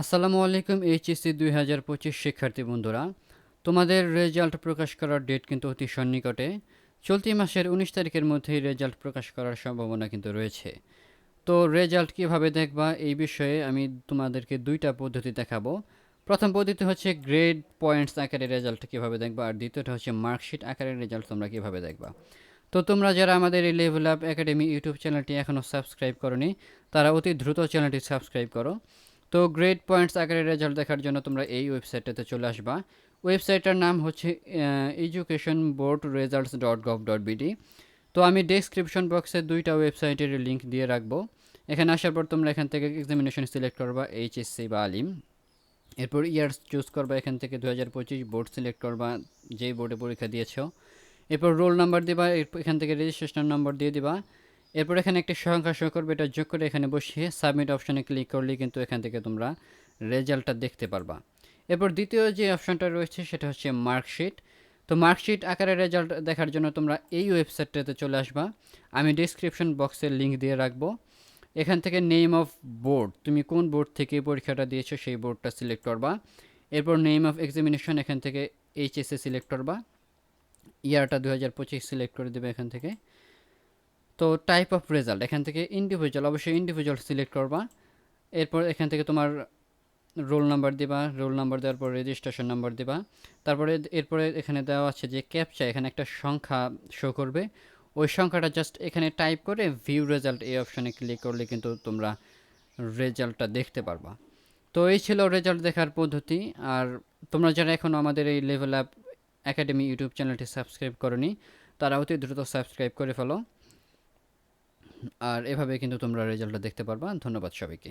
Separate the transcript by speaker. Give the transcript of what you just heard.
Speaker 1: আসসালামু আলাইকুম এইচএসসি দুই হাজার পঁচিশ শিক্ষার্থী বন্ধুরা। তোমাদের রেজাল্ট প্রকাশ করার ডেট কিন্তু অতি সন্নিকটে। চলতি মাসের উনিশ তারিখের মধ্যেই রেজাল্ট প্রকাশ করার সম্ভাবনা কিন্তু রয়েছে। তো রেজাল্ট কীভাবে দেখবা এই বিষয়ে আমি তোমাদেরকে দুইটা পদ্ধতি দেখাবো। প্রথম পদ্ধতি হচ্ছে গ্রেড পয়েন্টস আকারে রেজাল্ট কীভাবে দেখবা আর দ্বিতীয়টা হচ্ছে মার্কশিট আকারে রেজাল্ট তোমরা কীভাবে দেখবা। তো তোমরা যারা আমাদের এই লেভেল আপ একাডেমি ইউটিউব চ্যানেলটি এখনও সাবস্ক্রাইব করনি, তারা অতি দ্রুত চ্যানেলটি সাবস্ক্রাইব করো। তো গ্রেড পয়েন্টস আকারে রেজাল্ট দেখার জন্য তোমরা এই ওয়েবসাইটটাতে চলে আসবা। ওয়েবসাইটটার নাম হচ্ছে education board results dot gov dot BD তো আমি ডেসক্রিপশন বক্সে দুইটা ওয়েবসাইটের লিঙ্ক দিয়ে রাখব। এখানে আসার পর তোমরা এখান থেকে এক্সামিনেশন সিলেক্ট করবা এইচএসসি বা আলিম। এরপর ইয়ার্স চুজ করবা, এখান থেকে দু হাজার পঁচিশ বোর্ড সিলেক্ট করবা, যেই বোর্ডে পরীক্ষা দিয়েছ। এরপর রোল নাম্বার দিবা এখান থেকে রেজিস্ট্রেশন নাম্বার দিয়ে দিবা। এরপর এখানে একটি সংখ্যা শো করবে, এটা যোগ করে এখানে বসিয়ে সাবমিট অপশানে ক্লিক করলে কিন্তু এখান থেকে তোমরা রেজাল্টটা দেখতে পারবা। এরপর দ্বিতীয় যে অপশানটা রয়েছে, সেটা হচ্ছে মার্কশিট তো মার্কশিট আকারে রেজাল্ট দেখার জন্য তোমরা এই ওয়েবসাইটটাতে চলে আসবা। আমি ডিসক্রিপশন বক্সের লিঙ্ক দিয়ে রাখব। এখান থেকে নেম অফ বোর্ড তুমি কোন বোর্ড থেকে পরীক্ষাটা দিয়েছ সেই বোর্ডটা সিলেক্ট করবা। এরপর নেম অফ এক্সামিনেশন এখান থেকে এইচএসএ সিলেক্ট করবা। ইয়ারটা দু হাজার পঁচিশ সিলেক্ট করে দেবে এখান থেকে। তো টাইপ অফ রেজাল্ট এখান থেকে ইন্ডিভিজুয়াল অবশ্যই ইন্ডিভিজুয়াল সিলেক্ট করবা। এরপর এখান থেকে তোমার রোল নাম্বার দিবা রোল নাম্বার দেওয়ার পর রেজিস্ট্রেশন নাম্বার দিবা। তারপরে এরপরে এখানে দেওয়া আছে যে ক্যাপচা এখানে একটা সংখ্যা শো করবে। ওই সংখ্যাটা জাস্ট এখানে টাইপ করে ভিউ রেজাল্ট এই অপশানে ক্লিক করলে কিন্তু তোমরা রেজাল্টটা দেখতে পারবা। তো এই ছিল রেজাল্ট দেখার পদ্ধতি। আর তোমরা যারা এখনও আমাদের এই লেভেল অ্যাপ একাডেমি ইউটিউব চ্যানেলটি সাবস্ক্রাইব করনি, তারা অতি দ্রুত সাবস্ক্রাইব করে ফেলো। আর এভাবে কিন্তু তোমরা রেজাল্টটা দেখতে পারবা। ধন্যবাদ সবাইকে।